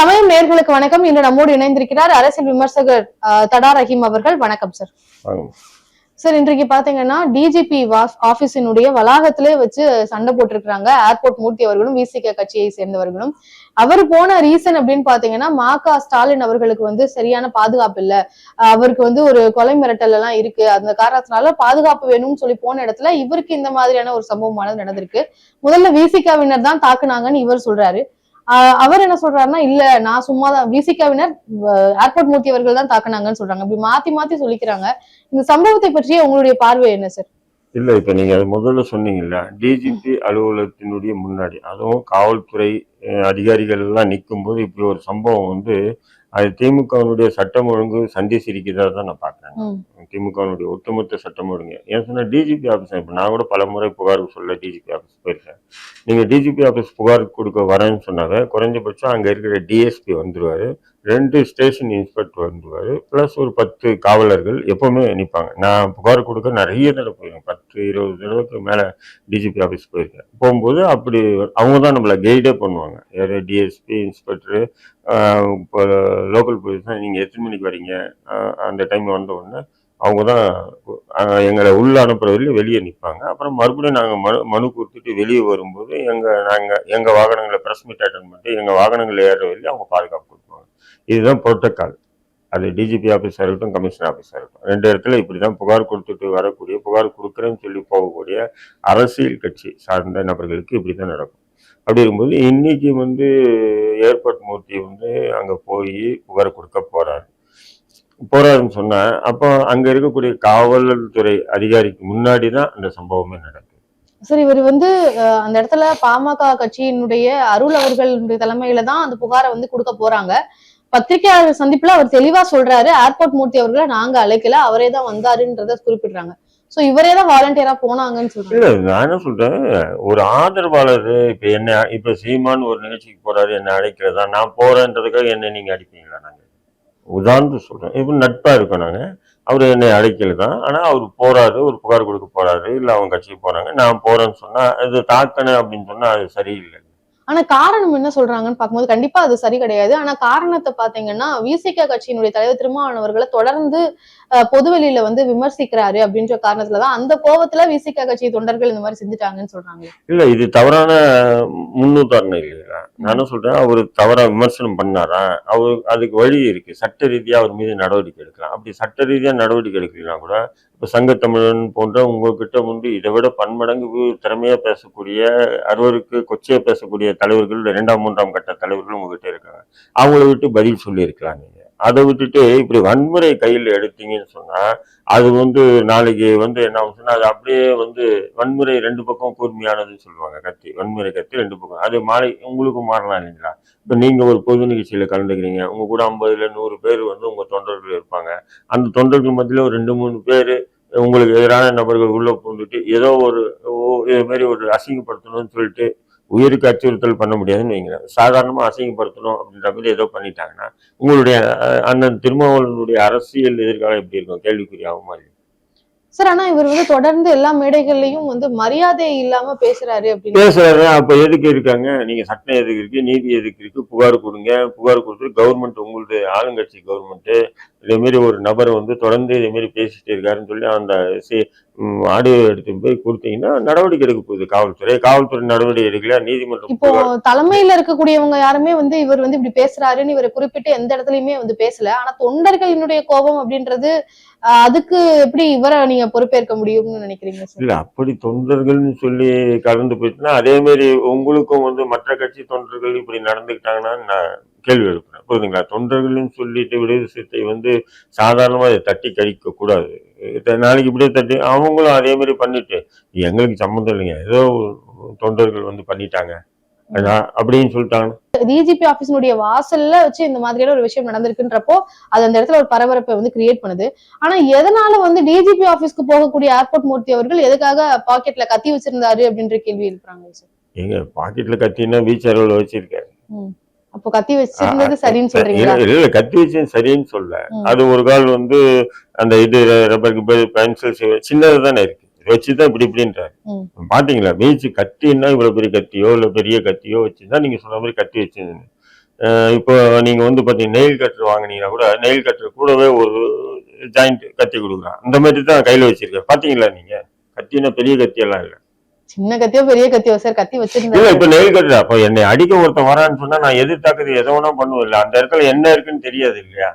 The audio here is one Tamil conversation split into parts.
சமயம் நேர்களுக்கு வணக்கம். இன்று நம்மோடு இணைந்திருக்கிறார் அரசியல் விமர்சகர் தடா ரஹீம் அவர்கள். வணக்கம் சார். சார் இன்றைக்கு பாத்தீங்கன்னா டிஜிபி ஆபீஸினுடைய வளாகத்திலே வச்சு சண்டை போட்டிருக்கிறாங்க. ஏர்போர்ட் மூர்த்தி அவர்களும் விசிக கட்சியை சேர்ந்தவர்களும். அவர் போன ரீசன் அப்படின்னு பாத்தீங்கன்னா மா க. ஸ்டாலின் அவர்களுக்கு வந்து சரியான பாதுகாப்பு இல்ல. அவருக்கு வந்து ஒரு கொலை மிரட்டல் எல்லாம் இருக்கு. அந்த காரணத்தினால பாதுகாப்பு வேணும்னு சொல்லி போன இடத்துல இவருக்கு இந்த மாதிரியான ஒரு சம்பவமானது நடந்திருக்கு. முதல்ல விசிகாவினர் தான் தாக்குனாங்கன்னு இவர் சொல்றாரு. அவர் என்ன சொல்றாருன்னா இல்ல நான் சும்மா தான் விசிகாவினர் ஏர்போர்ட் மூர்த்தி அவர்கள் தான் தாக்குனாங்கன்னு சொல்றாங்க. இப்படி மாத்தி மாத்தி சொல்லிக்கிறாங்க. இந்த சம்பவத்தை பற்றிய உங்களுடைய பார்வை என்ன சார் இல்ல இப்ப நீங்க அது முதல்ல சொன்னீங்கல்ல டிஜிபி அலுவலகத்தினுடைய முன்னாடி அதுவும் காவல்துறை அதிகாரிகள் எல்லாம் நிற்கும் போது இப்படி ஒரு சம்பவம் வந்து அது திமுகவினுடைய சட்டம் ஒழுங்கு சந்தி சிரிக்கிறதா தான் நான் பாக்குறேன் ம். திமுகவினுடைய ஒட்டுமொத்த சட்டம் ஒழுங்கு. ஏன் சொன்னா டிஜிபி ஆஃபீஸ் இப்போ நான் கூட பல முறை புகார் சொல்ல டிஜிபி ஆஃபீஸ் போயிருக்கேன். நீங்க டிஜிபி ஆஃபீஸ் புகார் கொடுக்க வரேன்னு சொன்னாவே குறைஞ்சபட்சம் அங்க இருக்கிற டிஎஸ்பி வந்துருவாரு ரெண்டு ஸ்டேஷன் இன்ஸ்பெக்டர் வந்துருவாரு ப்ளஸ் ஒரு பத்து காவலர்கள் எப்பவுமே நிற்பாங்க நான் புகார் கொடுக்க நிறைய தடவை போயிருக்கேன். பத்து இருபது தடவைக்கு மேல டிஜிபி ஆஃபீஸ் போயிருக்கேன். போகும்போது அப்படி அவங்க தான் நம்மளை கைடே பண்ணுவாங்க. யார் டிஎஸ்பி இன்ஸ்பெக்டரு இப்போ லோக்கல் போலீஸ் தான் நீங்கள் எத்தனை மணிக்கு வரீங்க? அந்த டைம் வந்த உடனே அவங்க தான் எங்களை உள்ள அனுப்புறதுல வெளியே நிற்பாங்க அப்புறம் மறுபடியும் நாங்கள் மனு மனு கொடுத்துட்டு வெளியே வரும்போது எங்கள் நாங்கள் எங்கள் வாகனங்களை ப்ரெஸ் மீட் அட்டன் பண்ணிட்டு எங்கள் வாகனங்களை ஏற வெளியே அவங்க பாதுகாப்பு கொடுப்பாங்க. இதுதான் புரோட்டோக்கால் அது டிஜிபி ஆஃபீஸாக இருக்கட்டும் கமிஷன் ஆஃபீஸாக இருக்கட்டும். ரெண்டு இடத்துல இப்படி தான் புகார் கொடுத்துட்டு வரக்கூடிய புகார் கொடுக்குறேன்னு சொல்லி போகக்கூடிய அரசியல் கட்சி சார்ந்த நபர்களுக்கு இப்படி தான் நடக்கும். அப்படி இருக்கும்போது இன்னைக்கு வந்து ஏர்போர்ட் மூர்த்தி வந்து அங்கே போய் புகார் கொடுக்க போறாரு. போறாருன்னு சொன்னா அப்போ அங்க இருக்கக்கூடிய காவல்துறை அதிகாரிக்கு முன்னாடி தான் அந்த சம்பவமே நடக்கும் சார் இவர் வந்து அந்த இடத்துல பாமக கட்சியினுடைய அருள் அவர்களுடைய தலைமையில தான் அந்த புகாரை வந்து கொடுக்க போறாங்க. பத்திரிகையாளர் சந்திப்புல அவர் தெளிவா சொல்றாரு ஏர்போர்ட் மூர்த்தி அவர்களை நாங்க அழைக்கல அவரே தான் வந்தாருன்றத குறிப்பிடுறாங்க. சோ இவரே தான் வாலண்டியரா போனாங்கன்னு இல்ல நான் என்ன சொல்றேன்? ஒரு ஆதரவாளர் இப்ப என்ன இப்ப சீமான் ஒரு நிகழ்ச்சிக்கு போறாரு என்ன அழைக்கிறதா நான் போறேன்றதுக்காக என்ன நீங்க அடிப்பீங்களா நாங்க? உதாரணத்துக்கு சொல்றேன். இப்ப நட்பா இருக்கோம் நாங்க. அவர் என்னை அழைக்கல தான் ஆனா அவர் போறாரு ஒரு புகார் கொடுக்க போறாரு இல்ல அவங்க கட்சிக்கு போறாங்க நான் போறேன்னு சொன்னா இது தாக்கணும் அப்படின்னு சொன்னா அது சரியில்லை. ஆனா காரணம் என்ன சொல்றாங்கன்னு பார்க்கும்போது கண்டிப்பா அது சரி கிடையாது. ஆனா காரணத்தை பாத்தீங்கன்னா விசிக கட்சியினுடைய தலைவர் திருமாவளவன் அவர்களை தொடர்ந்து பொதுவெளியில வந்து விமர்சிக்கிறாரு அப்படின்ற காரணத்துலதான் அந்த கோவத்துல விசிக கட்சி தொண்டர்கள் இந்த மாதிரி செஞ்சுட்டாங்கன்னு சொல்றாங்க இல்ல இது தவறான முன்னுதாரணம் இல்லையா? நான் என்ன சொல்றேன் அவர் தவறா விமர்சனம் பண்ணாரா? அவர் அதுக்கு வழி இருக்கு. சட்ட ரீதியா அவர் மீது நடவடிக்கை எடுக்கலாம். அப்படி சட்ட ரீதியா நடவடிக்கை எடுக்கலாம் கூட இப்ப சங்கத்தமிழன் போன்ற உங்ககிட்ட வந்து இதை விட பன்மடங்கு வி- திறமையா பேசக்கூடிய அறுவருக்கு கொச்சையா பேசக்கூடிய தலைவர்கள் இரண்டாம் மூன்றாம் கட்ட தலைவர்கள் உங்ககிட்ட இருக்காங்க. அவங்கள விட்டு பதில் சொல்லியிருக்கலாம். நீங்க அதை விட்டுட்டு இப்படி வன்முறை கையில் எடுத்தீங்கன்னு சொன்னால் அது வந்து நாளைக்கு வந்து என்ன சொன்னால் அது அப்படியே வந்து வன்முறை ரெண்டு பக்கம் கூர்மையானதுன்னு சொல்லுவாங்க கத்தி வன்முறை கத்தி ரெண்டு பக்கம். அது மாறி உங்களுக்கும் மாறலாம் இல்லைங்களா? இப்போ நீங்கள் ஒரு பொது நிகழ்ச்சியில் கலந்துக்கிறீங்க உங்கள் கூட ஐம்பதுல நூறு பேர் வந்து உங்கள் தொண்டர்கள் இருப்பாங்க. அந்த தொண்டர்கள் மத்தியில் ஒரு ரெண்டு மூணு பேர் உங்களுக்கு எதிரான நபர்கள் உள்ளே பூந்துட்டு ஏதோ ஒரு ஓ- இது மாதிரி ஒரு அசிங்கப்படுத்தணும்னு சொல்லிட்டு உயிருக்கு அச்சுறுத்தல் பண்ண முடியாதுன்னு வைங்களேன். சாதாரணமா அசிங்கப்படுத்தணும் அப்படின்ற மாதிரி ஏதோ பண்ணிட்டாங்கன்னா உங்களுடைய அண்ணன் திருமாவளவனுடைய அரசியல் எதிர்காலம் எப்படி இருக்கும்? கேள்விக்குறியாகும் மாதிரி. சார் ஆனா இவர் வந்து தொடர்ந்து எல்லா மேடைகள்லயும் வந்து மரியாதை இல்லாம பேசுறாரு அப்படின்னு. பேசுறாரு. அப்ப எதுக்கு இருக்காங்க? நீங்க சட்டம் எதுக்கு இருக்கு? நீதி எதுக்கு இருக்கு? புகார் கொடுங்க. புகார் கொடுத்து கவர்மெண்ட் உங்களுடைய ஆளுங்கட்சி கவர்மெண்ட் இதே மாதிரி ஒரு நபர் வந்து தொடர்ந்து இதே மாதிரி பேசிட்டு இருக்காருன்னு சொல்லி அந்த ஆடியோ எடுத்து போய் கொடுத்தீங்கன்னா நடவடிக்கை எடுக்க போகுது. காவல்துறை காவல்துறை நடவடிக்கை எடுக்கல நீதிமன்றம் இப்போ தலைமையில இருக்கக்கூடியவங்க யாருமே வந்து இவர் வந்து இப்படி பேசுறாருன்னு இவரை குறிப்பிட்டு எந்த இடத்துலயுமே வந்து பேசல. ஆனா தொண்டர்களினுடைய கோபம் அப்படின்றது அதுக்கு எப்படி இவரை நீங்க பொறுப்பேற்க முடியும்னு நினைக்கிறீங்க இல்ல அப்படி தொண்டர்கள்னு சொல்லி கலந்து போயிட்டுனா அதே மாதிரி உங்களுக்கும் வந்து மற்ற கட்சி தொண்டர்கள் இப்படி நடந்துக்கிட்டாங்கன்னா நான் கேள்வி எழுப்புறேன். புரியுதுங்களா தொண்டர்கள்னு சொல்லிட்டு விடுதலை வந்து சாதாரணமா இதை தட்டி கழிக்க கூடாது. இதை நாளைக்கு இப்படியே தட்டி அவங்களும் அதே மாதிரி பண்ணிட்டு எங்களுக்கு சம்மந்தம் இல்லைங்க. ஏதோ தொண்டர்கள் வந்து பண்ணிட்டாங்க. அதான் அப்படின்னு சொல்லிட்டாங்க. டிஜிபி ஆபீஸினுடைய வாசல்ல வச்சு இந்த மாதிரியான ஒரு விஷயம் நடந்திருக்குன்றப்போ அது அந்த இடத்துல ஒரு பரபரப்பை வந்து கிரியேட் பண்ணுது. ஆனா எதனால வந்து டிஜிபி ஆபீஸ்க்கு போகக்கூடிய ஏர்போர்ட் மூர்த்தி அவர்கள் எதுக்காக பாக்கெட்ல கத்தி வச்சிருந்தாரு அப்படின்ற கேள்வி எழுப்புறாங்க சார் எங்க பாக்கெட்ல கத்தினா வீச்சரவில் வச்சிருக்காரு. அப்போ கத்தி வச்சிருந்தது சரின்னு இல்ல சொல்றீங்களா? இல்ல கத்தி வச்சு சரின்னு சொல்ல. அது ஒரு கால் வந்து அந்த இது ரப்பர் பென்சில் சின்னது தானே இருக்கு. வச்சுதான் இப்படி இப்படின்றாரு. பாத்தீங்களா மீச்சு கத்தின்னா இவ்வளவு பெரிய கத்தியோ இல்ல பெரிய கத்தியோ வச்சுதான் நீங்க சொன்ன மாதிரி கத்தி வச்சிருந்தீங்க. இப்போ நீங்க வந்து பாத்தீங்க நெயில் கட்டர் வாங்குனீங்கன்னா கூட நெயில் கட்டர் கூடவே ஒரு ஜாயிண்ட் கத்தி கொடுக்குறான். அந்த மாதிரி தான் கையில வச்சிருக்கேன் பாத்தீங்களா நீங்க? கத்தினா பெரிய கத்தி எல்லாம் இல்ல. சின்ன கத்தியோ பெரிய கத்தியோ சார் கத்தி வச்சிருந்தேன் இப்ப நெயில் கட்டர் அப்ப என்னை அடிக்க ஒருத்தன் வரான்னு சொன்னா நான் எதிர்த்தாக்குறது எதை வேணா பண்ணுவேன். இல்ல அந்த இடத்துல என்ன இருக்குன்னு தெரியாது இல்லையா?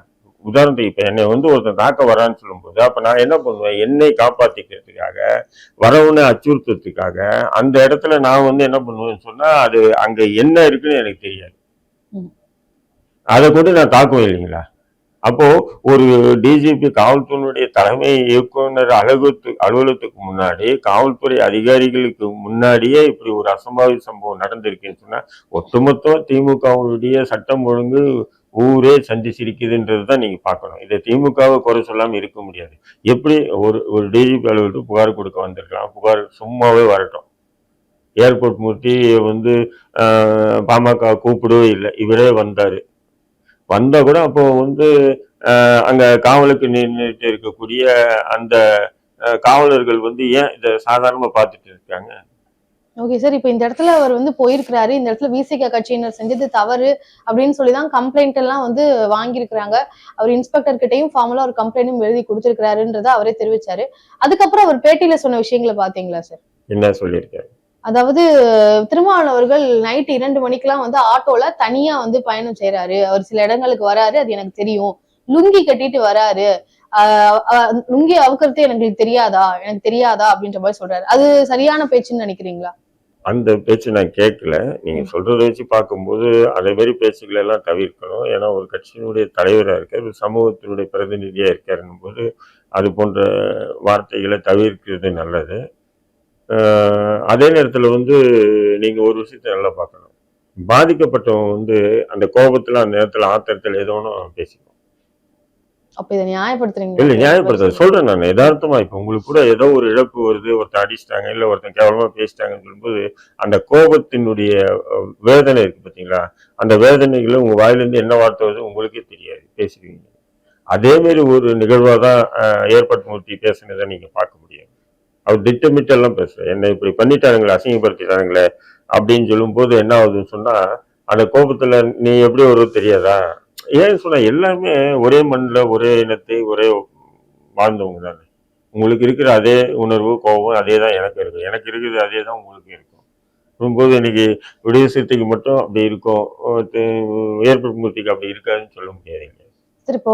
உதாரணத்துக்கு இப்ப என்னை வந்து ஒருத்தன் தாக்க வரான்னு சொல்லும்போது அப்ப நான் என்ன பண்ணுவேன்? என்னை காப்பாத்திக்கிறதுக்காக வரவுன்னு அச்சுறுத்துறதுக்காக அந்த இடத்துல நான் வந்து என்ன பண்ணுவேன்னு சொன்னா அது அங்க என்ன இருக்குன்னு எனக்கு தெரியாது. அதை கொண்டு நான் தாக்குவேன் இல்லைங்களா? அப்போ ஒரு டிஜிபி காவல்துறையினுடைய தலைமை இயக்குனர் அலுவலகத்து அலுவலகத்துக்கு முன்னாடி காவல்துறை அதிகாரிகளுக்கு முன்னாடியே இப்படி ஒரு அசம்பாவித சம்பவம் நடந்திருக்குன்னு சொன்னா ஒட்டுமொத்தம் திமுகவுடைய சட்டம் ஒழுங்கு ஊரே சந்தி சிரிக்குதுன்றது தான் நீங்க பார்க்கணும். இதை திமுகவை குறை சொல்லாம இருக்க முடியாது. எப்படி ஒரு ஒரு டிஜிபி அலுவலகத்துக்கு புகார் கொடுக்க வந்திருக்கலாம். புகார் சும்மாவே வரட்டும். ஏர்போர்ட் மூர்த்தி வந்து பாமக கூப்பிடவே இல்லை. இவரே வந்தாரு. வந்தா கூட அப்போ வந்து அங்க காவலுக்கு நின்றுட்டு இருக்கக்கூடிய அந்த காவலர்கள் வந்து ஏன் இதை சாதாரணமா பார்த்துட்டு இருக்காங்க? Okay sir. இப்போ இந்த இடத்துல அவர் வந்து போயிருக்கிறாரு. இந்த இடத்துல விசிக கட்சியினர் செஞ்சது தவறு அப்படின்னு சொல்லி தான் கம்ப்ளைண்ட் எல்லாம் வந்து வாங்கியிருக்கிறாங்க. அவர் இன்ஸ்பெக்டர் கிட்டயும் ஃபார்மலா ஒரு கம்ப்ளைண்டும் எழுதி கொடுத்திருக்கிறாருன்றத அவரே தெரிவிச்சாரு. அதுக்கப்புறம் அவர் பேட்டியில சொன்ன விஷயங்களை பாத்தீங்களா சார்? என்ன சொல்லியிருக்காரு? அதாவது திருமாவளவன் அவர்கள் நைட் இரண்டு மணிக்கெல்லாம் வந்து ஆட்டோல தனியா வந்து பயணம் செய்யறாரு அவர் சில இடங்களுக்கு வராரு அது எனக்கு தெரியும். லுங்கி கட்டிட்டு வராரு. லுங்கி அவுக்கிறது எனக்கு தெரியாதா? எனக்கு தெரியாதா? அப்படின்ற மாதிரி சொல்றாரு. அது சரியான பேச்சுன்னு நினைக்கிறீங்களா? அந்த பேச்சு நான் கேட்கல. நீங்க சொல்றதை வச்சு பார்க்கும்போது அதே மாதிரி பேச்சுக்களை எல்லாம் தவிர்க்கணும். ஏன்னா ஒரு கட்சியினுடைய தலைவராக இருக்கார் ஒரு சமூகத்தினுடைய பிரதிநிதியா இருக்காருன்னும் போது அது போன்ற வார்த்தைகளை தவிர்க்கிறது நல்லது. அதே நேரத்துல வந்து நீங்க ஒரு விஷயத்தை நல்லா பார்க்கணும். பாதிக்கப்பட்டவங்க வந்து அந்த கோபத்துல அந்த நேரத்துல ஆத்திரத்துல ஏதோ ஒன்று பேசிக்கும். அப்ப இதை நியாயப்படுத்துறீங்க இல்ல நியாயப்படுத்த சொல்றேன் நான். யதார்த்தமா இப்ப உங்களுக்கு கூட ஏதோ ஒரு இழப்பு வருது ஒருத்தன் அடிச்சிட்டாங்க இல்ல ஒருத்தன் கேவலமா பேசிட்டாங்கன்னு சொல்லும்போது அந்த கோபத்தினுடைய வேதனை இருக்கு பாத்தீங்களா? அந்த வேதனைகளை உங்க வாயிலிருந்து என்ன வார்த்தை வருது உங்களுக்கே தெரியாது பேசுவீங்க. அதே மாதிரி ஒரு நிகழ்வா தான் ஏற்பட்டு மூர்த்தி பேசுனதை நீங்க பார்க்க அவர் திட்டமிட்டெல்லாம் பேசுகிறேன் பேசுறேன் என்ன இப்படி பண்ணிட்டாருங்களே அசிங்கப்படுத்திட்டாருங்களே அப்படின்னு சொல்லும்போது என்ன ஆகுதுன்னு சொன்னால் அந்த கோபத்தில் நீ எப்படி வருவோ தெரியாதா? ஏன் சொன்னால் எல்லாமே ஒரே மண்ணில் ஒரே இனத்தை ஒரே வாழ்ந்தவங்க தானே. உங்களுக்கு இருக்கிற அதே உணர்வு கோபம் அதே தான் எனக்கு இருக்கும் எனக்கு இருக்குது அதே தான் உங்களுக்கு இருக்கும். போது இன்னைக்கு விடுதலை சிறுத்தைக்கு மட்டும் அப்படி இருக்கும் ஏற்பட்டு மூர்த்திக்கு அப்படி இருக்காதுன்னு சொல்ல முடியாதுங்க. இப்போ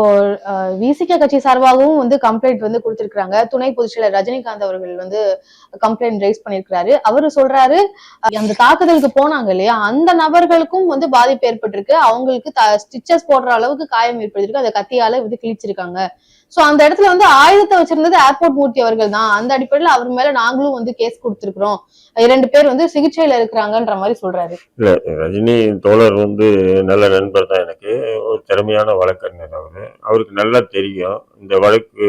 விசிக கட்சி சார்பாகவும் வந்து கம்ப்ளைண்ட் வந்து கொடுத்திருக்கிறாங்க. துணை பொதுச்செயலர் ரஜினிகாந்த் அவர்கள் வந்து கம்ப்ளைண்ட் ரைஸ் பண்ணிருக்கிறாரு அவரு சொல்றாரு அந்த தாக்குதலுக்கு போனாங்க இல்லையா? அந்த நபர்களுக்கும் வந்து பாதிப்பு ஏற்பட்டிருக்கு. அவங்களுக்கு ஸ்டிச்சஸ் போடுற அளவுக்கு காயம் ஏற்பட்டிருக்கு. அந்த கத்தியால வந்து கிழிச்சிருக்காங்க. சோ அந்த இடத்துல வந்து ஆயுதத்தை வச்சிருந்தது ஏர்போர்ட் மூர்த்தி அவர்கள் தான் அந்த அடிப்படையில அவர் மேல நாங்களும் வந்து கேஸ் கொடுத்திருக்கிறோம். இரண்டு பேர் வந்து சிகிச்சையில இருக்கிறாங்கன்ற மாதிரி சொல்றாரு. ரஜினி தோழர் வந்து நல்ல நண்பர் தான் எனக்கு. ஒரு திறமையான வழக்கறிஞர் அவர். அவருக்கு நல்லா தெரியும். இந்த வழக்கு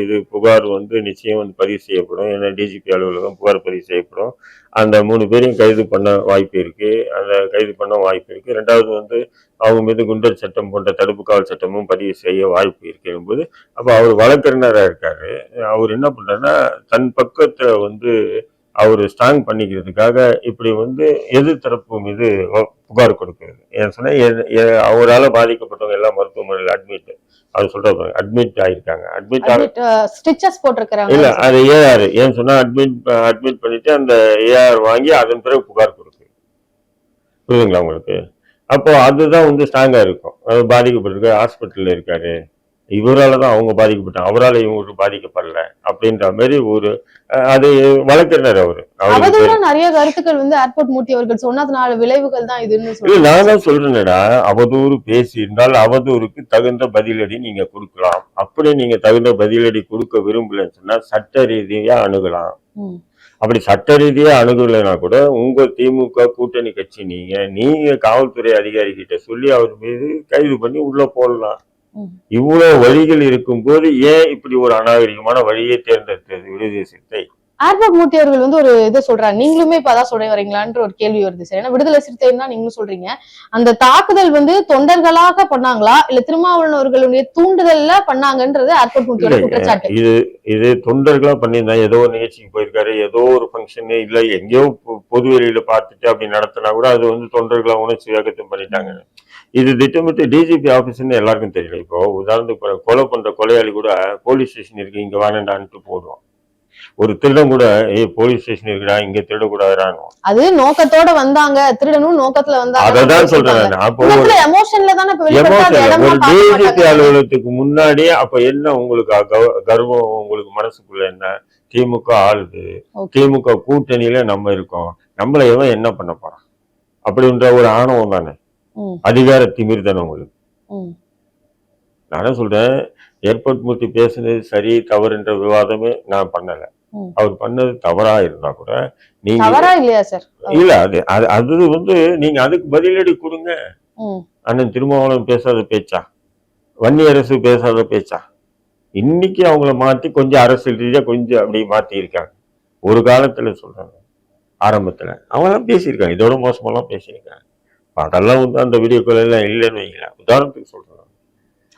இது புகார் வந்து நிச்சயம் வந்து பதிவு செய்யப்படும். ஏன்னா டிஜிபி அலுவலகம் புகார் பதிவு செய்யப்படும். அந்த மூணு பேரையும் கைது பண்ண வாய்ப்பு இருக்குது அந்த கைது பண்ண வாய்ப்பு இருக்குது ரெண்டாவது வந்து அவங்க மீது குண்டர் சட்டம் போன்ற தடுப்பு காவல் சட்டமும் பதிவு செய்ய வாய்ப்பு இருக்கு என்பது. அப்போ அவர் வழக்கறிஞராக இருக்காரு. அவர் என்ன பண்ணுறாருன்னா தன் பக்கத்தை வந்து அவர் ஸ்ட்ராங் பண்ணிக்கிறதுக்காக இப்படி வந்து எதிர்த்தரப்பு மீது புகார் கொடுக்கிறது. ஏன் சொன்னால் அவரால் பாதிக்கப்பட்டவங்க எல்லாம் மருத்துவமனையில் அட்மிட் அவர் சொல்ற அட்மிட் ஆயிருக்காங்க. அட்மிட் ஸ்டிச்சஸ் இல்ல போட்டிருக்கிறாங்க. அது ஏஆர் ஏன்னு சொன்னா அட்மிட் அட்மிட் பண்ணிட்டு அந்த ஏஆர் வாங்கி அதன் பிறகு புகார் கொடுக்கு. புரியுதுங்களா உங்களுக்கு? அப்போ அதுதான் வந்து ஸ்ட்ராங்கா இருக்கும். அது பாதிக்கப்பட்டிருக்கு ஹாஸ்பிட்டல்ல இருக்காரு. இவரால தான் அவங்க பாதிக்கப்பட்டாங்க. அவரால இவங்களுக்கு பாதிக்கப்படல அப்படின்ற மாதிரி ஒரு அது வழக்கறிஞர் அவரு. நிறைய கருத்துக்கள் வந்து ஏர்போர்ட் மூர்த்தி அவர்கள் சொன்னதுனால விளைவுகள் தான் இதுன்னு நான் தான் சொல்றேனடா. அவதூறு பேசி இருந்தால் அவதூறுக்கு தகுந்த பதிலடி நீங்க கொடுக்கலாம். அப்படி நீங்க தகுந்த பதிலடி கொடுக்க விரும்பலன்னு சொன்னா சட்ட ரீதியா அணுகலாம். அப்படி சட்ட ரீதியா அணுகலைன்னா கூட உங்க திமுக கூட்டணி கட்சி நீங்க நீங்க காவல்துறை அதிகாரி கிட்ட சொல்லி அவர் மீது கைது பண்ணி உள்ள போடலாம். இவ்வளவு வழிகள் இருக்கும்போது ஏன் இப்படி ஒரு அநாகரிகமான வழியை தேர்ந்தெடுத்தது? விடுதலை சிறுத்தை. ஏர்போர்ட் மூர்த்தி அவர்கள் வந்து ஒரு இதை சொல்றாங்க. நீங்களுமே இப்ப அதான் சொல்ல வரீங்களான்ற ஒரு கேள்வி வருது. சார் ஏன்னா விடுதலை சிறுத்தைன்னு தான் நீங்களும் சொல்றீங்க. அந்த தாக்குதல் வந்து தொண்டர்களாக பண்ணாங்களா? இல்ல திருமாவளவன் அவர்களுடைய தூண்டுதல்ல பண்ணாங்கன்றது ஏர்போர்ட் மூர்த்தியோட. குற்றச்சாட்டு? இது இது தொண்டர்களா பண்ணியிருந்தா ஏதோ ஒரு நிகழ்ச்சிக்கு போயிருக்காரு. ஏதோ ஒரு ஃபங்க்ஷனு இல்ல. எங்கேயோ பொது வெளியில பார்த்துட்டு அப்படி நடத்தினா கூட அது வந்து தொண்டர்களா உணர்ச்சி வேகத்தை பண்ணிட்டாங்க. இது திட்டமிட்டு டிஜிபி ஆபீஸ்னு எல்லாருக்கும் தெரியல. இப்போ உதாரணத்துக்கு கொலை பண்ற கொலையாளி கூட போலீஸ் ஸ்டேஷன் இருக்கு இங்க வேணாண்டான்ட்டு போடுவான் ஒரு திருடன் கூட ஏய் போலீஸ் ஸ்டேஷன் இருக்குடா இங்க திருடக்கூடாதுடான்னு அது நோக்கத்தோட வந்தாங்க. திருடனும் நோக்கத்துல வந்தாங்க. அததான் சொல்றேன். அப்போ எமோஷன்ல தானே ஒரு டிஜிபி. அலுவலகத்துக்கு முன்னாடியே அப்ப என்ன உங்களுக்கு கர்வம் உங்களுக்கு மனசுக்குள்ள என்ன? திமுக ஆளுது. திமுக கூட்டணியில நம்ம இருக்கோம். நம்மள இவன் என்ன பண்ண போறான்? அப்படின்ற ஒரு ஆணவம் தானே. அதிகார திமிர் தானே உங்களுக்கு ம். நானே சொல்றேன் ஏர்போர்ட் மூர்த்தி பேசுனது சரி தவறுன்ற விவாதமே நான் பண்ணல. அவர் பண்ணது தவறா இருந்தா கூட நீங்க தவறா இல்லையா சார்? இல்ல அது அது வந்து நீங்க அதுக்கு பதிலடி கொடுங்க. அண்ணன் திருமாவளவன் பேசாத பேச்சா? வன்னி அரசு பேசாத பேச்சா? இன்னைக்கு அவங்கள மாத்தி கொஞ்சம் அரசியல் ரீதியா கொஞ்சம் அப்படி மாத்தி இருக்காங்க. ஒரு காலத்துல சொல்றாங்க ஆரம்பத்துல. அவங்கெல்லாம் பேசியிருக்காங்க இதோட மோசமெல்லாம் பேசியிருக்காங்க. அதெல்லாம் வந்து அந்த வீடியோக்கள் எல்லாம் இல்லைன்னு வைங்களேன். உதாரணத்துக்கு சொல்றேன்.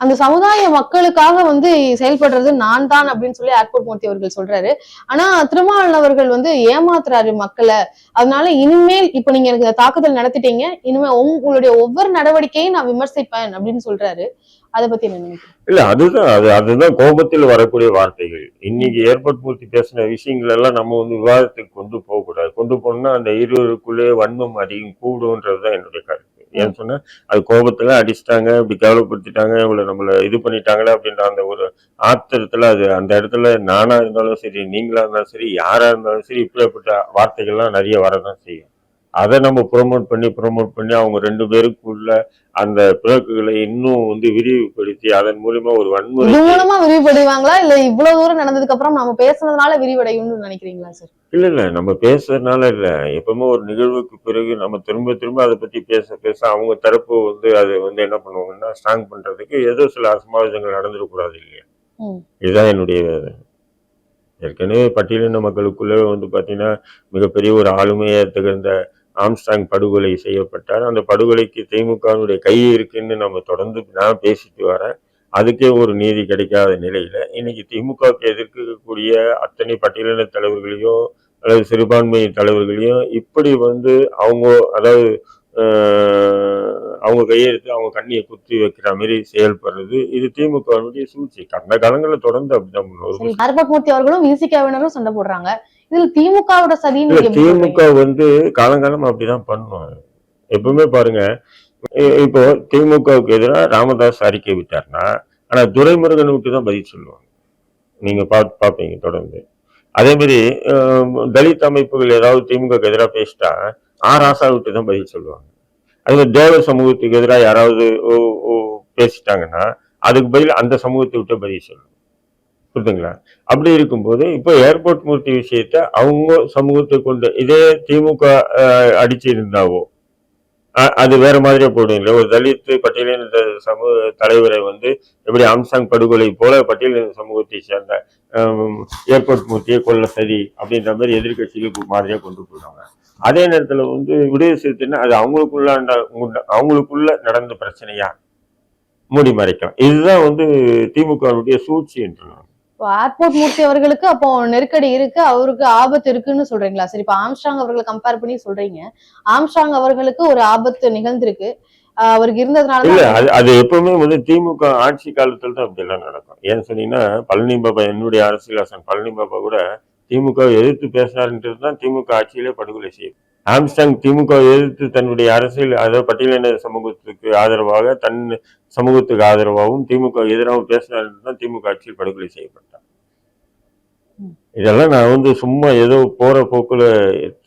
அந்த சமுதாய மக்களுக்காக வந்து செயல்படுறது நான் தான் அப்படின்னு சொல்லி ஏர்போர்ட் மூர்த்தி அவர்கள் சொல்றாரு. ஆனா திருமாவளவன் அவர்கள் வந்து ஏமாத்துறாரு மக்களை. அதனால இனிமேல் இப்ப நீங்க எனக்கு இந்த தாக்குதல் நடத்திட்டீங்க. இனிமே உங்களுடைய ஒவ்வொரு நடவடிக்கையும் நான் விமர்சிப்பேன் அப்படின்னு சொல்றாரு. அதை பத்தி என்ன இல்ல அதுதான் அது அதுதான் கோபத்தில் வரக்கூடிய வார்த்தைகள். இன்னைக்கு ஏர்போர்ட் மூர்த்தி பேசின விஷயங்கள் எல்லாம் நம்ம வந்து விவாதத்துக்கு கொண்டு போகக்கூடாது. கொண்டு போனோம்னா அந்த இருவருக்குள்ளே வன்மம் அதிகம் கூடும்ன்றதுதான் என்னுடைய கருத்து. ஏன்னு சொன்னா அது கோபத்துல அடிச்சிட்டாங்க இப்படி கேவலப்படுத்திட்டாங்க இவ்வளவு நம்மள இது பண்ணிட்டாங்களே அப்படின்ற அந்த ஒரு ஆத்திரத்துல அது அந்த இடத்துல நானா இருந்தாலும் சரி நீங்களா இருந்தாலும் சரி யாரா இருந்தாலும் சரி இப்படிப்பட்ட வார்த்தைகள்லாம் நிறைய வரதான் செய்யும். அதை நம்ம ப்ரொமோட் பண்ணி ப்ரோமோட் பண்ணி அவங்க ரெண்டு பேருக்குள்ள அந்த பிறக்குகளை இன்னும் வந்து விரிவுபடுத்தி அதன் மூலியமா ஒரு வன்முறை மூலமா விரிவடைவாங்களா இல்ல இவ்வளவு தூரம் நடந்ததுக்கு அப்புறம் நம்ம பேசுனதுனால விரிவடையும்னு நினைக்கிறீங்களா சார் இல்ல இல்ல. நம்ம பேசுறதுனால இல்ல. எப்பவுமே ஒரு நிகழ்வுக்கு பிறகு நம்ம திரும்ப திரும்ப அதை பத்தி பேச பேச அவங்க தரப்பு வந்து அது வந்து என்ன பண்ணுவாங்கன்னா ஸ்ட்ராங் பண்றதுக்கு ஏதோ சில அசம்பாவிதங்கள் நடந்துடக்கூடாது இல்லையா. இதுதான் என்னுடைய. ஏற்கனவே பட்டியலின மக்களுக்குள்ளே வந்து பாத்தீங்கன்னா மிகப்பெரிய ஒரு ஆளுமையை திகழ்ந்த ஆம்ஸ்டாங் படுகொலை செய்யப்பட்டார். அந்த படுகொலைக்கு திமுகவினுடைய கை இருக்குன்னு நம்ம தொடர்ந்து நான் பேசிட்டு வரேன். அதுக்கே ஒரு நீதி கிடைக்காத நிலையில இன்னைக்கு திமுகவுக்கு எதிர்க்கக்கூடிய அத்தனை பட்டியலின தலைவர்களையும் அல்லது சிறுபான்மை தலைவர்களையும் இப்படி வந்து அவங்க அதாவது அவங்க கையெழுத்து அவங்க கண்ணியை குத்தி வைக்கிற மாதிரி செயல்படுறது இது திமுகவினுடைய சூழ்ச்சி. கடந்த காலங்களில் தொடர்ந்து அப்படிதான் பண்ணுவோம் அவர்களும் விசிகாவினரும் சண்டை போடுறாங்க. இதுல திமுகவோட எப்படி திமுக வந்து காலங்காலமா அப்படிதான் பண்ணும். எப்பவுமே பாருங்க இப்போ திமுகவுக்கு எதிராக ராமதாஸ் அறிக்கை விட்டார்னா ஆனா துரைமுருகன் விட்டு தான் பதில் சொல்லுவாங்க. நீங்க பார்த்து பார்ப்பீங்க தொடர்ந்து. அதே மாதிரி தலித் அமைப்புகள் ஏதாவது திமுக எதிராக பேசிட்டா ஆ ராசா விட்டு தான் பதில் சொல்லுவாங்க. அதே மாதிரி தேவ சமூகத்துக்கு எதிராக யாராவது பேசிட்டாங்கன்னா அதுக்கு பதில் அந்த சமூகத்தை விட்டு பதில் சொல்லுவாங்க. புரிதுங்களா அப்படி இருக்கும்போது இப்போ ஏர்போர்ட் மூர்த்தி விஷயத்த அவங்க சமூகத்தை கொண்டு இதே திமுக அடிச்சு இருந்தாவோ அது வேற மாதிரியே போடும் இல்லை ஒரு தலித்து பட்டியலின சமூக தலைவரை வந்து எப்படி ஆம்சாங் படுகொலை போல பட்டியலின சமூகத்தை சேர்ந்த ஏர்போர்ட் மூர்த்தியை கொள்ள சரி அப்படின்ற மாதிரி எதிர்கட்சிகளுக்கு மாதிரியாக கொண்டு போடுவாங்க அதே நேரத்தில் வந்து விடுதலை சிறுத்தைன்னா அது அவங்களுக்குள்ளாண்ட அவங்களுக்குள்ள நடந்த பிரச்சனையா? மூடி மறைக்கலாம். இதுதான் வந்து திமுகவுடைய சூழ்ச்சி என்று ஏர்போர்ட் மூர்த்தி அவர்களுக்கு அப்போ நெருக்கடி இருக்கு அவருக்கு ஆபத்து இருக்குன்னு சொல்றீங்களா? சரி இப்போ ஆம்ஸ்ட்ராங் அவர்களை கம்பேர் பண்ணி சொல்றீங்க. ஆம்ஸ்ட்ராங் அவர்களுக்கு ஒரு ஆபத்து நிகழ்ந்திருக்கு. அவருக்கு இல்ல இருந்ததுனால அது அது எப்பவுமே வந்து திமுக ஆட்சி காலத்துல தான் அப்படி எல்லாம் நடக்கும். ஏன்னு சொன்னீங்கன்னா பழனி பாபா என்னுடைய அரசியலாசன் பழனி பாபா கூட திமுக எதிர்த்து பேசினாருன்றது தான் திமுக ஆட்சியிலே படுகொலை செய்யும். ஆம்ஸ்டாங் திமுக எதிர்த்து தன்னுடைய அரசியல் அதாவது பட்டியலின சமூகத்துக்கு ஆதரவாக தன் சமூகத்துக்கு ஆதரவாகவும் திமுக எதிராகவும் பேசினாருன்றது தான் திமுக ஆட்சியில் படுகொலை செய்யப்பட்டார். இதெல்லாம் நான் வந்து சும்மா ஏதோ போற போக்குல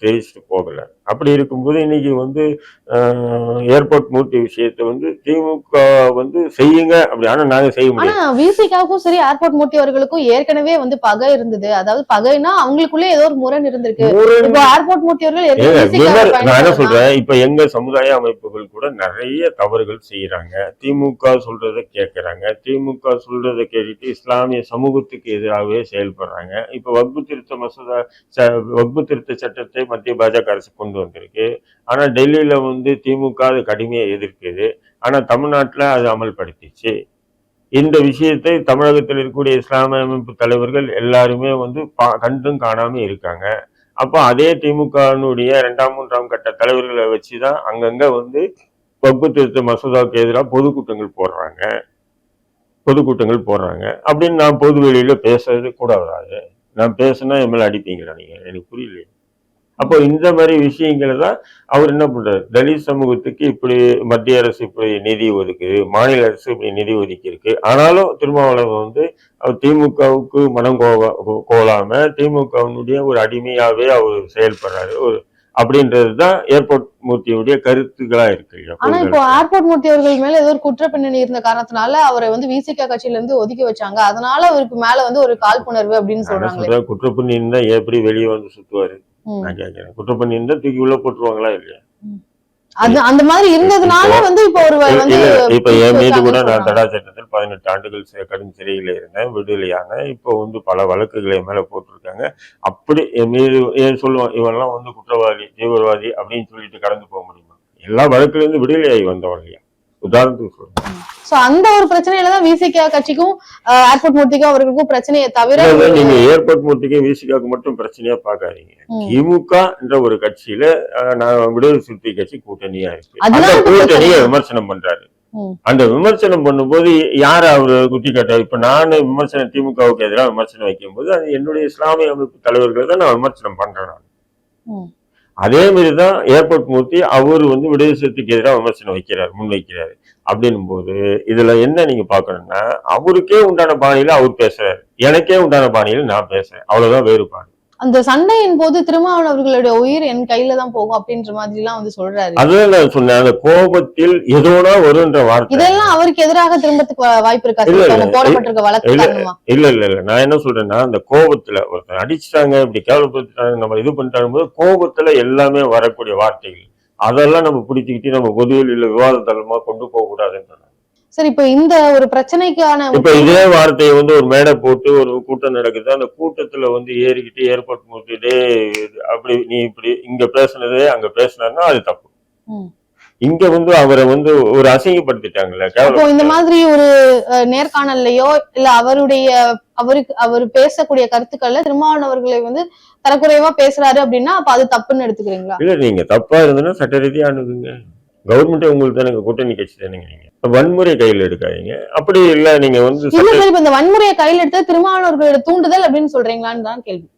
தெரிவிச்சுட்டு போகல. அப்படி இருக்கும்போது இன்னைக்கு வந்து ஏர்போர்ட் மூர்த்தி விஷயத்தை வந்து திமுக வந்து செய்யுங்க. அப்படி ஆனா நாங்க செய்ய ஆனா முடியாது விசிகாவுக்கும் சரி ஏர்போர்ட் மூர்த்தி அவர்களுக்கும் ஏற்கனவே வந்து பகை இருந்தது. அதாவது பகைனா அவங்களுக்குள்ளே ஏதோ ஒரு முரண் இருந்திருக்கு. இப்போ ஏர்போர்ட் விமர்- நான் என்ன. சொல்றேன்? இப்ப எங்க சமுதாய அமைப்புகள் கூட நிறைய தவறுகள் செய்யறாங்க திமுக சொல்றதை கேட்கறாங்க திமுக சொல்றதை கேட்டுட்டு இஸ்லாமிய சமூகத்துக்கு எதிராகவே செயல்படுறாங்க. இப்ப வக்பு திருத்த மசோதா ச- வக்பு திருத்த சட்டத்தை மத்திய பாஜக அரசு கொண்டு வந்திருக்கு. ஆனா டெல்லியில வந்து திமுக அது கடுமையாக எதிர்க்குது. ஆனா தமிழ்நாட்டில் அது அமல்படுத்திச்சு. இந்த விஷயத்தை தமிழகத்தில் இருக்கக்கூடிய இஸ்லாமிய அமைப்பு தலைவர்கள் எல்லாருமே வந்து பா- கண்டும் காணாமல் இருக்காங்க. அப்போ அதே திமுகனுடைய ரெண்டாம் மூன்றாம் கட்ட தலைவர்களை வச்சு தான் அங்கங்கே வந்து வகுப்பு திருத்த மசோதாவுக்கு எதிராக பொதுக்கூட்டங்கள் போடுறாங்க. பொதுக்கூட்டங்கள் போடுறாங்க. அப்படின்னு நான் பொது வெளியில் பேசுறது கூட வராது. நான் பேசுனா என் அடிப்பீங்களா நீங்கள் எனக்கு புரியலையே. அப்போ இந்த மாதிரி விஷயங்களை தான் அவர் என்ன பண்றாரு? தலித் சமூகத்துக்கு இப்படி மத்திய அரசு இப்படி நிதி ஒதுக்குது மாநில அரசு இப்படி நிதி ஒதுக்கி இருக்கு ஆனாலும் திருமாவளவன் வந்து அவர் திமுகவுக்கு மனம் கோவ கோலாம திமுகவினுடைய ஒரு அடிமையாவே அவர் செயல்படுறாரு. ஒரு அப்படின்றது தான் ஏர்போர்ட் மூர்த்தியுடைய கருத்துக்களா இருக்கு? ஆனா இப்போ ஏர்போர்ட் மூர்த்தி அவர்கள் மேல ஏதோ ஒரு குற்ற பின்னணி இருந்த காரணத்தினால அவரை வந்து விசிக கட்சியில இருந்து ஒதுக்கி வச்சாங்க. அதனால அவருக்கு மேல வந்து ஒரு காழ்ப்புணர்வு அப்படின்னு சொல்றாங்களே. சொல்றேன் குற்றப்பண்ணி இருந்தா எப்படி வெளியே வந்து சுத்துவாரு. நான் கேட்கிறேன் குற்றப்பண்ணி இருந்தா தூக்கி உள்ள போட்டுருவாங்களா இல்லையா? அது அந்த மாதிரி இருந்ததுனால வந்து இப்போ ஒரு இப்ப என் மீது கூட நான். தடா சட்டத்தில் பதினெட்டு ஆண்டுகள் கடும் சிறையில இருந்தேன் விடுதலையான. இப்போ வந்து பல வழக்குகளை என் மேல போட்டிருக்காங்க. அப்படி என் மீது ஏன் சொல்லுவான் இவன்லாம் வந்து குற்றவாளி தீவிரவாதி அப்படின்னு சொல்லிட்டு கடந்து போக முடியுமா? எல்லா வழக்குல இருந்து விடுதலையாகி வந்தவன் இல்லையா உதாரணத்துக்கு சொல்றேன் சோ அந்த ஒரு பிரச்சனையில தான் விசிக கட்சிக்கும் ஏர்போர்ட் மூர்த்திக்கும் அவர்களுக்கும் பிரச்சனையை தவிர நீங்க ஏர்போர்ட் மூர்த்திக்கு விசிகாக்கு மட்டும் பிரச்சனையா பாக்காதீங்க. திமுக என்ற ஒரு கட்சியில நான் விடுதலை சிறுத்தை கட்சி கூட்டணியா இருக்கு அந்த கூட்டணியை. விமர்சனம் பண்றாரு. அந்த விமர்சனம் பண்ணும்போது யார் அவரு குத்தி காட்டாரு இப்ப நான் விமர்சனம் திமுகவுக்கு எதிராக விமர்சனம் வைக்கும்போது அது என்னுடைய இஸ்லாமிய அமைப்பு தலைவர்களை தான் நான் விமர்சனம் பண்றேன் அதே மாதிரி தான் ஏர்போர்ட் மூர்த்தி அவர் வந்து விடுதலை எதிராக விமர்சனம் வைக்கிறார் முன் வைக்கிறாரு அப்படின்னும் போது இதுல என்ன நீங்க பாக்கணும்னா அவருக்கே உண்டான பாணியில அவர் பேசுறாரு. எனக்கே உண்டான பாணியில நான் பேசுறேன். அவ்வளவுதான் வேறுபாடு. அந்த சண்டையின் போது திருமாவளவன் அவர்களுடைய உயிர் என் கையில தான் போகும் அப்படின்ற மாதிரி எல்லாம் வந்து சொல்றாரு அதுதான் நான் சொன்னேன் அந்த கோபத்தில் எதோனா வருன்ற வார்த்தை இதெல்லாம் அவருக்கு எதிராக திரும்பத்துக்கு வாய்ப்பு இருக்கா இல்ல? இல்ல. போடப்பட்டிருக்க வழக்கு இல்ல. இல்ல இல்ல இல்ல நான் என்ன சொல்றேன்னா அந்த கோபத்துல ஒருத்தன் அடிச்சிட்டாங்க இப்படி கேவலப்படுத்திட்டாங்க நம்ம இது பண்ணிட்டாங்க போது கோபத்துல எல்லாமே வரக்கூடிய வார்த்தைகள் அதெல்லாம் நம்ம பிடிச்சிக்கிட்டு நம்ம பொதுவெளியில விவாத தளமா கொண்டு போக கூடாதுன்னு. சரி இப்ப இந்த ஒரு பிரச்சனைக்கான இப்ப இதே வார்த்தையை வந்து ஒரு மேடை போட்டு ஒரு கூட்டம் நடக்குது. அந்த கூட்டத்துல வந்து ஏறிக்கிட்டு ஏர்போர்ட் மூட்டிட்டு அப்படி நீ இப்படி இங்க பேசுனதே அங்க பேசுனா அது தப்பு. இங்க வந்து அவரை வந்து ஒரு அசிங்கப்படுத்திட்டாங்கல்ல இப்போ இந்த மாதிரி ஒரு நேர்காணல்லையோ இல்ல அவருடைய அவருக்கு அவர் பேசக்கூடிய கருத்துக்கள்ல திருமாவளவன் அவர்களை வந்து தரக்குறைவா பேசுறாரு அப்படின்னா அப்ப அது தப்புன்னு எடுத்துக்கிறீங்களா? இல்ல நீங்க தப்பா இருந்ததுன்னா சட்ட ரீதியா அணுகுங்க. கவர்மெண்ட் உங்களுக்கு தானே கூட்டணி கட்சி தானேங்க நீங்க. இப்ப வன்முறை கையில் எடுக்காதீங்க. அப்படி இல்ல நீங்க வந்து இந்த வன்முறையை கையில் எடுத்து திருமாவளவர்களோட தூண்டுதல் அப்படின்னு சொல்றீங்களான்னு தான் கேள்வி.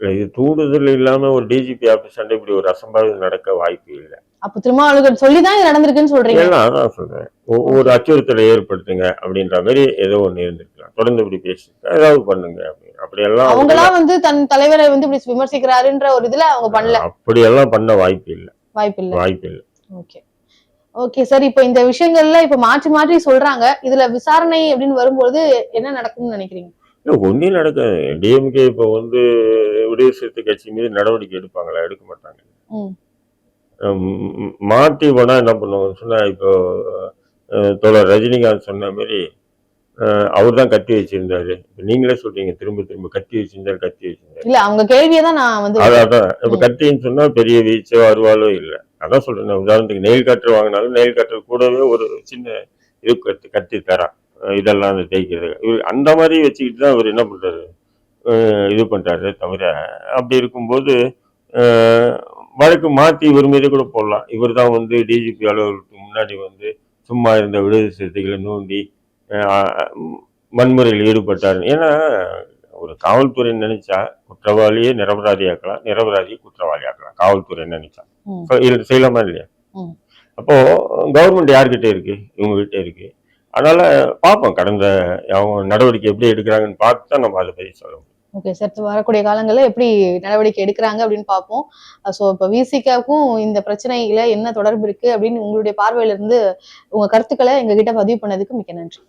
இது தூண்டுதல் இல்லாம ஒரு டிஜிபி ஆபீஸ் இப்படி ஒரு அசம்பாவிதம் நடக்க வாய்ப்பு இல்லை. அப்ப திருமாவளவர்கள் சொல்லிதான் இது நடந்திருக்குன்னு சொல்றீங்க. அதான் சொல்றேன். ஒரு அச்சுறுத்தலை ஏற்படுத்துங்க அப்படின்ற மாதிரி ஏதோ ஒண்ணு இருந்திருக்கலாம். தொடர்ந்து இப்படி பேசுங்க ஏதாவது பண்ணுங்க அப்படின்னு. அப்படியெல்லாம் அவங்களா வந்து தன் தலைவரை வந்து இப்படி விமர்சிக்கிறாருன்ற ஒரு இதுல அவங்க பண்ணல. அப்படியெல்லாம் பண்ண வாய்ப்பு இல்லை. வாய்ப்பு இல்ல. வாய்ப்பு இல்லை. ஓகே. ஓகே சார் இப்போ இந்த விஷயங்கள்ல இப்ப மாற்றி மாற்றி சொல்றாங்க. இதுல விசாரணை அப்படின்னு வரும்போது என்ன நடக்கும்னு நினைக்கிறீங்க? இல்ல ஒன்றும் நடக்க டிஎம்கே இப்போ வந்து விடுதலை சிறுத்தை கட்சி மீது நடவடிக்கை எடுப்பாங்களா? எடுக்க மாட்டாங்க. ம். ம், மாத்தி போனா என்ன பண்ணுவாங்க? சொன்னா இப்போ தோழர் ரஜினிகாந்த் சொன்ன மாதிரி அவர் தான் கத்தி வச்சிருந்தாரு. நீங்களே சொல்றீங்க திரும்ப திரும்ப கத்தி வச்சிருந்தாரு கத்தி வச்சிருந்தாரு. இல்ல அவங்க கேள்வியை தான் நான் வந்து அதான் இப்ப. கத்தின்னு சொன்னா பெரிய வீச்சோ அருவாலோ இல்லை. அதான் சொல்றேன். உதாரணத்துக்கு நெயில் கட்டர் வாங்கினாலும் நெயில் கட்டர் கூடவே ஒரு சின்ன இது கத்தி கத்தி தரான். இதெல்லாம் அந்த தேய்க்கிறது இவர் அந்த மாதிரி வச்சுக்கிட்டு தான் இவர் என்ன பண்றாரு? இது பண்றாரு தவிர அப்படி இருக்கும்போது வழக்கு மாத்தி இவர் மீது கூட போடலாம். இவர் தான் வந்து டிஜிபி அலுவலகத்துக்கு முன்னாடி வந்து சும்மா இருந்த விடுதலை சிறுத்தைகளை நோண்டி வன்முறையில் ஈடுபட்டார். ஏன்னா ஒரு காவல்துறை நினைச்சா குற்றவாளியே நிரபராதியாக்கலாம் நிரபராதியை குற்றவாளி ஆக்கலாம் காவல்துறை நினைச்சா. செய்யலாமா இல்லையா. அப்போ கவர்மெண்ட் யார்கிட்ட இருக்கு? இவங்க கிட்ட இருக்கு. அதனால பார்ப்போம். கடந்த அவங்க நடவடிக்கை எப்படி எடுக்கிறாங்கன்னு பார்த்து தான் நம்ம அதை பத்தி சொல்லணும் ஓகே சார் வரக்கூடிய காலங்கள்ல எப்படி நடவடிக்கை எடுக்கிறாங்க அப்படின்னு பார்ப்போம். ஸோ இப்போ விசிகாவுக்கும் இந்த பிரச்சனையில என்ன தொடர்பு இருக்கு அப்படின்னு உங்களுடைய பார்வையில இருந்து உங்க கருத்துக்களை எங்ககிட்ட பதிவு பண்ணதுக்கு மிக்க நன்றி.